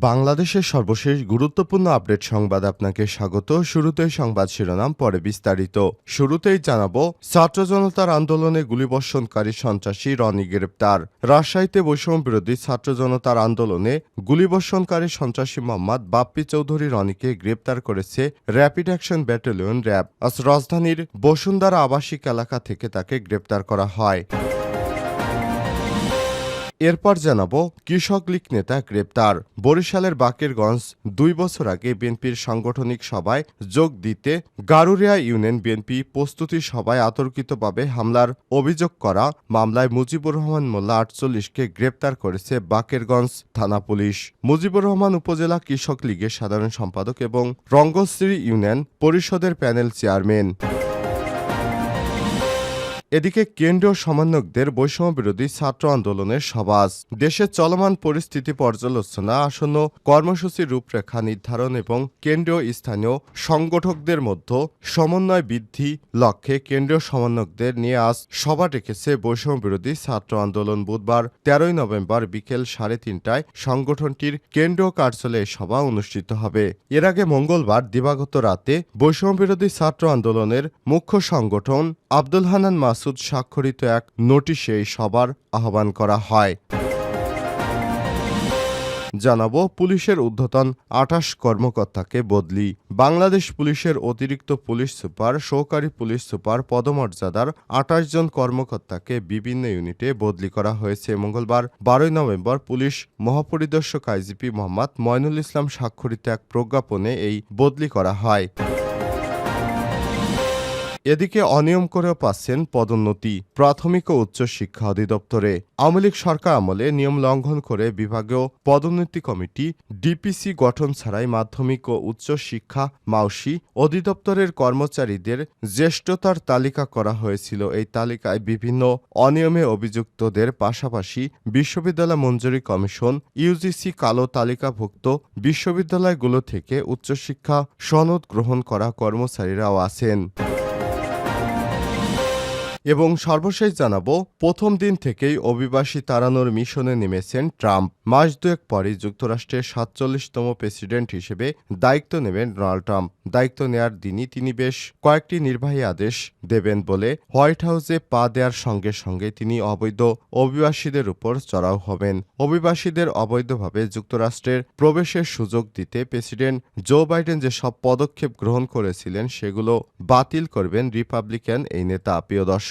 বাংলাদেশের সর্বশেষ গুরুত্বপূর্ণ আপডেট সংবাদ আপনাকে স্বাগত। শুরুতেই সংবাদ শিরোনাম, পরে বিস্তারিত। শুরুতেই জানাব, ছাত্র জনতার আন্দোলনে গুলিবর্ষণকারী সন্ত্রাসী রনি গ্রেপ্তার। রাজশাহীতে বৈষম্য বিরোধী ছাত্র জনতার আন্দোলনে গুলিবর্ষণকারী সন্ত্রাসী মোহাম্মদ বাপ্পি চৌধুরী রনিকে গ্রেপ্তার করেছে র্যাপিড অ্যাকশন ব্যাটালিয়ন র্যাব। আজ রাজধানীর বসুন্ধরা আবাসিক এলাকা থেকে তাকে গ্রেপ্তার করা হয়। এরপর জানাব কৃষক লীগ নেতা গ্রেপ্তার। বরিশালের বাকেরগঞ্জ দুই বছর আগে বিএনপির সাংগঠনিক সভায় যোগ দিতে গারুরিয়া ইউনিয়ন বিএনপি প্রস্তুতি সভায় আতর্কিতভাবে হামলার অভিযোগ করা মামলায় মুজিবুর রহমান মোল্লা আটচল্লিশকে গ্রেপ্তার করেছে বাকেরগঞ্জ থানা পুলিশ। মুজিবুর রহমান উপজেলা কৃষক লীগের সাধারণ সম্পাদক এবং রঙ্গশ্রী ইউনিয়ন পরিষদের প্যানেল চেয়ারম্যান। এদিকে কেন্দ্রীয় সমন্বয়কদের বৈষম্য বিরোধী ছাত্র আন্দোলনের সবাস। দেশের চলমান পরিস্থিতি পর্যালোচনা, আসন্ন কর্মসূচির রূপরেখা নির্ধারণ এবং কেন্দ্রীয় স্থানীয় সংগঠকদের মধ্যে সমন্বয় বৃদ্ধি লক্ষ্যে কেন্দ্রীয় সমন্বয়কদের নিয়ে আজ সভা ডেকেছে বৈষম্য বিরোধী ছাত্র আন্দোলন। বুধবার, তেরোই নভেম্বর বিকেল সাড়ে তিনটায় সংগঠনটির কেন্দ্রীয় কার্যালয়ে সভা অনুষ্ঠিত হবে। এর আগে মঙ্গলবার দিবাগত রাতে বৈষম্য বিরোধী ছাত্র আন্দোলনের মুখ্য সংগঠন আব্দুল হানান মাসুদ স্বাক্ষরিত এক নোটিশে সবার আহ্বান করা হয়। জানাব, পুলিশের ঊর্ধ্বতন আঠাশ কর্মকর্তাকে বদলি। বাংলাদেশ পুলিশের অতিরিক্ত পুলিশ সুপার, সহকারী পুলিশ সুপার পদমর্যাদার আঠাশ জন কর্মকর্তাকে বিভিন্ন ইউনিটে বদলি করা হয়েছে। মঙ্গলবার, বারোই নভেম্বর পুলিশ মহাপরিদর্শক আইজিপি মোহাম্মদ ময়নুল ইসলাম স্বাক্ষরিত এক প্রজ্ঞাপনে এই বদলি করা হয়। এদিকে অনিয়ম করেও পাচ্ছেন পদোন্নতি। প্রাথমিক ও উচ্চ শিক্ষা অধিদপ্তরে আওয়ামী লীগ সরকার আমলে নিয়ম লঙ্ঘন করে বিভাগীয় পদোন্নতি কমিটি ডিপিসি গঠন ছাড়াই মাধ্যমিক ও উচ্চ শিক্ষা মাউসি অধিদপ্তরের কর্মচারীদের জ্যেষ্ঠতার তালিকা করা হয়েছিল। এই তালিকায় বিভিন্ন অনিয়মে অভিযুক্তদের পাশাপাশি বিশ্ববিদ্যালয় মঞ্জুরি কমিশন, ইউজিসি কালো তালিকাভুক্ত বিশ্ববিদ্যালয়গুলো থেকে উচ্চশিক্ষা সনদ গ্রহণ করা কর্মচারীরাও আছেন। এবং সর্বশেষ জানাব, প্রথম দিন থেকেই অভিবাসী তাড়ানোর মিশনে নেমেছেন ট্রাম্প। মাস দুয়েক পরই যুক্তরাষ্ট্রের সাতচল্লিশতম প্রেসিডেন্ট হিসেবে দায়িত্ব নেবেন ডোনাল্ড ট্রাম্প। দায়িত্ব নেয়ার দিনই তিনি বেশ কয়েকটি নির্বাহী আদেশ দেবেন বলে হোয়াইট হাউসে পা দেওয়ার সঙ্গে সঙ্গে তিনি অবৈধ অভিবাসীদের উপর চড়াও হবেন। অভিবাসীদের অবৈধভাবে যুক্তরাষ্ট্রের প্রবেশের সুযোগ দিতে প্রেসিডেন্ট জো বাইডেন যে সব পদক্ষেপ গ্রহণ করেছিলেন সেগুলো বাতিল করবেন রিপাবলিকান এই নেতা। প্রিয় দর্শক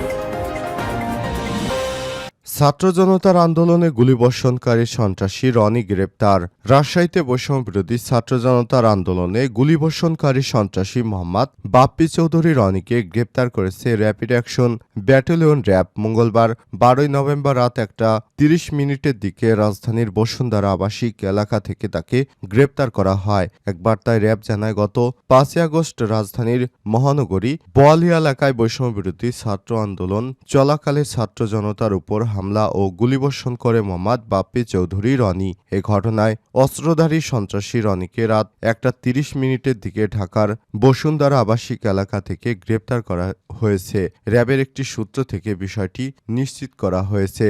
ছাত্র জনতার আন্দোলনে গুলিবর্ষণকারী সন্ত্রাসী রনি গ্রেপ্তার। রাজশাহীতে বৈষম্য বিরোধী ছাত্র জনতার আন্দোলনে গুলিবর্ষণকারী সন্ত্রাসী মোহাম্মদ বাপ্পি চৌধুরী রনিকে গ্রেপ্তার করেছে র্যাপিড অ্যাকশন ব্যাটালিয়ন র্যাব মঙ্গলবার, বারোই নভেম্বর রাত একটা তিরিশ মিনিটের দিকে রাজধানীর বসুন্ধরা আবাসিক এলাকা থেকে তাকে গ্রেপ্তার করা হয়। এক বার্তায় র্যাব জানায়, গত পাঁচই আগস্ট রাজধানীর মহানগরী বোয়ালি এলাকায় বৈষম্য বিরোধী ছাত্র আন্দোলন চলাকালে ছাত্র জনতার উপর হামলা ও গুলিবর্ষণ করে মোহাম্মদ বাপ্পি চৌধুরী রনি। এ ঘটনায় অস্ত্রধারী সন্ত্রাসী রনিকে রাত একটা তিরিশ মিনিটের দিকে ঢাকার বসুন্ধরা আবাসিক এলাকা থেকে গ্রেপ্তার করা হয়েছে। র্যাবের একটি সূত্র থেকে বিষয়টি নিশ্চিত করা হয়েছে।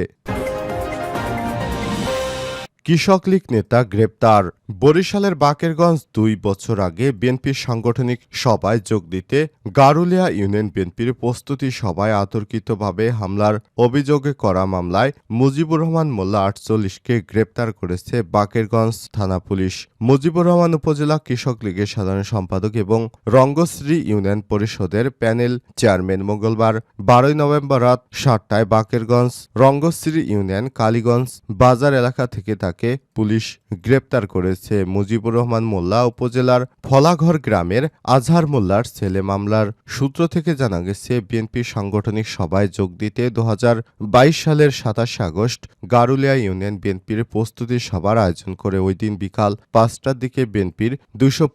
কৃষক লীগ নেতা গ্রেপ্তার। বরিশালের বাকেরগঞ্জ দুই বছর আগে বিএনপির সাংগঠনিক সভায় যোগ দিতে গারুলিয়া ইউনিয়ন বিএনপির প্রস্তুতি সভায় আতর্কিতভাবে হামলার অভিযোগে করা মামলায় মুজিবুর রহমান মোল্লা আটচল্লিশকে গ্রেপ্তার করেছে বাকেরগঞ্জ থানা পুলিশ। মুজিবুর রহমান উপজেলা কৃষক লীগের সাধারণ সম্পাদক এবং রঙ্গশ্রী ইউনিয়ন পরিষদের প্যানেল চেয়ারম্যান মঙ্গলবার বারোই নভেম্বর রাত সাতটায় বাকেরগঞ্জ রঙ্গশ্রী ইউনিয়ন কালীগঞ্জ বাজার এলাকা থেকে তাকে মোল্লাকে পুলিশ গ্রেপ্তার করেছে। মুজিবুর রহমান মোল্লা উপজেলার ফলাঘর গ্রামের আজহার মোল্লার ছেলে মামলার সূত্র থেকে জানা গেছে বিএনপির সাংগঠনিক সভায় যোগ দিতে দু সালের সাতাশে আগস্ট গারুলিয়া ইউনিয়ন বিএনপির প্রস্তুতি সভার আয়োজন করে। ওই দিন বিকাল পাঁচটার দিকে বিএনপির দুশো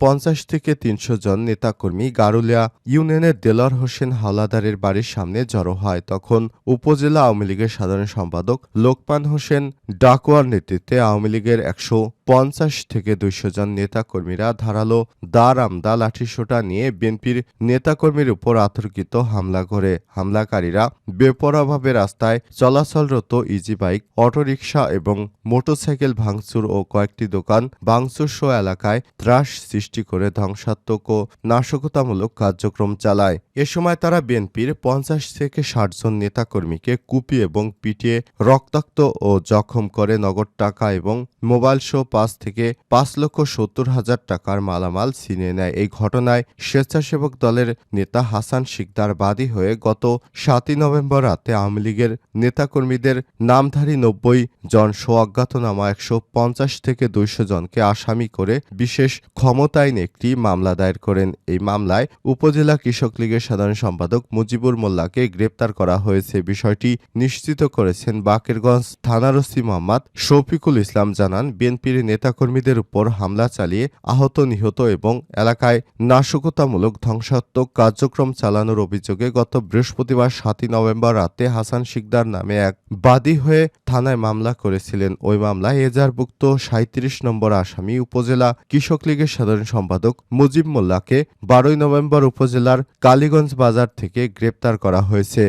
থেকে তিনশো জন নেতাকর্মী গারুলিয়া ইউনিয়নের দেলার হোসেন হাওলাদারের বাড়ির সামনে জড়ো হয়। তখন উপজেলা আওয়ামী লীগের সাধারণ সম্পাদক লোকমান হোসেন ডাকুয়ার নেতৃত্বে আওয়ামী লীগের একশো পঞ্চাশ থেকে দুইশো জন নেতাকর্মীরা ধারালো দা রামদা লাঠিসোঁটা নিয়ে বিএনপির নেতাকর্মীর উপর আতর্কিত হামলা করে। হামলাকারীরা বেপরাভাবে রাস্তায় চলাচলরত ইজি বাইক, অটোরিকশা এবং মোটরসাইকেল ভাঙচুর ও কয়েকটি দোকান ভাঙচুর এলাকায় ত্রাস সৃষ্টি করে ধ্বংসাত্মক ও নাশকতামূলক কার্যক্রম চালায়। এ সময় তারা বিএনপির পঞ্চাশ থেকে ষাট জন নেতাকর্মীকে কুপি এবং পিটিয়ে রক্তাক্ত ও জখম করে নগদ টাকা এবং মোবাইল সহ পাঁচ থেকে পাঁচ লক্ষ সত্তর হাজার টাকার মালামাল ছিনিয়ে নেয়। এই ঘটনায় স্বেচ্ছাসেবক দলের নেতা হাসান শিকদার বাদী হয়ে গত সাতই নভেম্বর রাতে আওয়ামী লীগের নেতাকর্মীদের নামধারী নব্বই জন সহ অজ্ঞাতনামা একশো পঞ্চাশ থেকে দুইশো জনকে আসামি করে বিশেষ ক্ষমতায়ন একটি মামলা দায়ের করেন। এই মামলায় উপজেলা কৃষক লীগের সাধারণ সম্পাদক মুজিবুর মোল্লাকে গ্রেপ্তার করা হয়েছে। বিষয়টি নিশ্চিত করেছেন বাকেরগঞ্জ থানার ওসি মোহাম্মদ শফিকুল ইসলাম জানান, বিএনপির নেতাকর্মীদের উপর হামলা চালিয়ে আহত, নিহত এবং এলাকায় নাশকতামূলক ধ্বংসাত্মক কার্যক্রম চালানোর অভিযোগে গত বৃহস্পতিবার সাতই নভেম্বর রাতে হাসান শিকদার নামে এক বাদী হয়ে থানায় মামলা করেছিলেন। ওই মামলায় এজারভুক্ত সাঁত্রিশ নম্বর আসামি উপজেলা কৃষক লীগের সাধারণ সম্পাদক মুজিব মোল্লাকে বারোই নভেম্বর উপজেলার কালীগঞ্জ বাজার থেকে গ্রেপ্তার করা হয়েছে।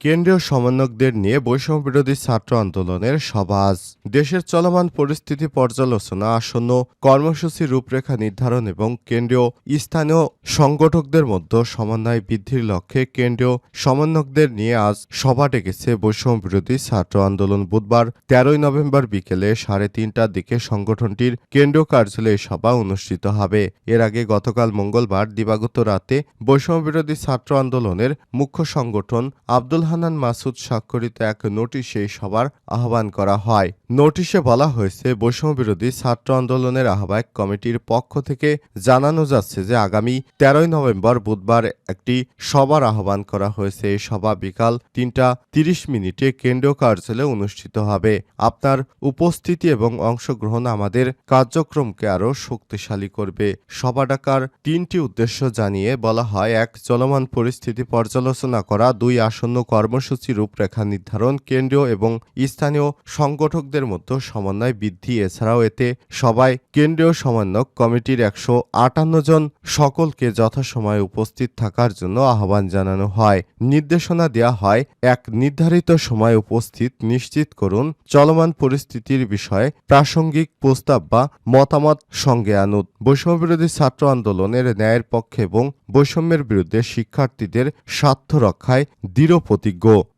কেন্দ্রীয় সমন্বয়কদের নিয়ে বৈষম্য বিরোধী ছাত্র আন্দোলনের সভা আজ দেশের চলমান পরিস্থিতি পর্যালোচনা, আসন্ন কর্মসূচি রূপরেখা নির্ধারণ এবং কেন্দ্রীয় স্থানীয় সংগঠকদের মধ্যে সমন্বয় বৃদ্ধির লক্ষ্যে কেন্দ্রীয় সমন্বয়কদের নিয়ে আজ সভা ডেকেছে বৈষম্য বিরোধী ছাত্র আন্দোলন বুধবার, তেরোই নভেম্বর বিকেলে সাড়ে তিনটার দিকে সংগঠনটির কেন্দ্রীয় কার্যালয়ে সভা অনুষ্ঠিত হবে। এর আগে গতকাল মঙ্গলবার দিবাগত রাতে বৈষম্য বিরোধী ছাত্র আন্দোলনের মুখ্য সংগঠন আব্দুল হানান মাসুদ স্বাক্ষরিত এক নোটিশে সবার আহ্বান করা হয়। নোটিশে বলা হয়েছে, বৈষম্য বিরোধী ছাত্র আন্দোলনের আহ্বায়ক কমিটির পক্ষ থেকে জানানো যাচ্ছে যে আগামী তেরোই নভেম্বর বুধবার একটি সভার আহ্বান করা হয়েছে। এই সভা বিকাল তিনটা তিরিশ মিনিটে কেন্দ্রীয় কার্যালয়ে অনুষ্ঠিত হবে। আপনার উপস্থিতি এবং অংশগ্রহণ আমাদের কার্যক্রমকে আরও শক্তিশালী করবে। সভা ডাকার তিনটি উদ্দেশ্য জানিয়ে বলা হয়, এক, চলমান পরিস্থিতি পর্যালোচনা করা, দুই, আসন্ন কর্মসূচি রূপরেখা নির্ধারণ কেন্দ্রীয় এবং স্থানীয় সংগঠকদের মধ্যে সমন্বয় বৃদ্ধি। এছাড়াও এতে সবাই কেন্দ্রীয় সমন্বয়ক কমিটির একশো আটান্ন জন সকলকে যথাসময়ে উপস্থিত থাকার জন্য আহ্বান জানানো হয়। নির্দেশনা দেওয়া হয়, এক নির্ধারিত সময় উপস্থিত নিশ্চিত করুন চলমান পরিস্থিতির বিষয়ে প্রাসঙ্গিক প্রস্তাব বা মতামত সঙ্গে আনুন। বৈষম্যবিরোধী ছাত্র আন্দোলনের ন্যায়ের পক্ষে এবং বৈষম্যের বিরুদ্ধে শিক্ষার্থীদের স্বার্থ রক্ষায় দৃঢ় go.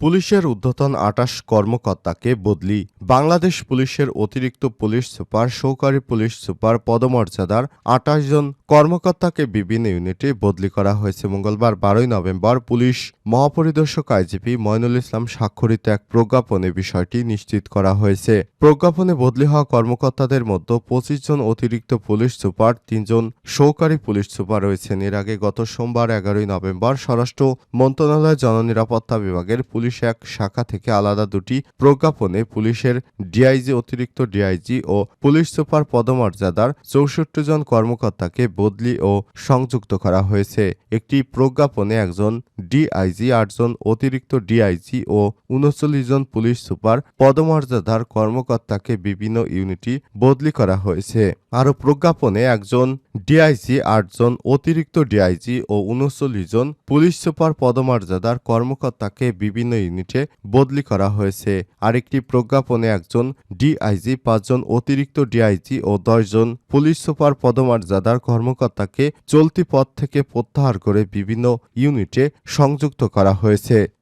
পুলিশের ঊর্ধ্বতন আটাশ কর্মকর্তাকে বদলি বাংলাদেশ পুলিশের অতিরিক্ত পুলিশ সুপার সহকারী পুলিশ সুপার পদমর্যাদার আটাশ জন কর্মকর্তাকে বিভিন্ন ইউনিটে বদলি করা হয়েছে। মঙ্গলবার বারোই নভেম্বর পুলিশ মহাপরিদর্শক আইজিপি ময়নুল ইসলাম স্বাক্ষরিত এক প্রজ্ঞাপনে বিষয়টি নিশ্চিত করা হয়েছে। প্রজ্ঞাপনে বদলি হওয়া কর্মকর্তাদের মধ্যে পঁচিশ জন অতিরিক্ত পুলিশ সুপার তিনজন সহকারী পুলিশ সুপার রয়েছেন। এর আগে গত সোমবার এগারোই নভেম্বর স্বরাষ্ট্র মন্ত্রণালয় জননিরাপত্তা বিভাগের পুলিশ এক শাখা থেকে আলাদা দুটি প্রজ্ঞাপনে পুলিশের ডিআইজি, অতিরিক্ত ডিআইজি ও পুলিশ সুপার পদমর্যাদার চৌষট্টি জন কর্মকর্তাকে বদলি ও সংযুক্ত করা হয়েছে। একটি প্রজ্ঞাপনে একজন ডিআইজি, আটজন অতিরিক্ত ডিআইজি ও উনচল্লিশ জন পুলিশ সুপার পদমর্যাদার কর্মকর্তাকে বিভিন্ন ইউনিটি বদলি করা হয়েছে। আরও প্রজ্ঞাপনে একজন ডিআইজি, আটজন অতিরিক্ত ডিআইজি ও উনচল্লিশ জন পুলিশ সুপার পদমর্যাদার কর্মকর্তাকে বিভিন্ন ইউনিটে বদলি করা হয়েছে। আরেকটি প্রজ্ঞাপনে একজন ডিআইজি, পাঁচজন অতিরিক্ত ডিআইজি ও দশজন পুলিশ সুপার পদমর্যাদার কর্মকর্তাকে চলতি পদ থেকে প্রত্যাহার করে বিভিন্ন ইউনিটে সংযুক্ত করা হয়েছে।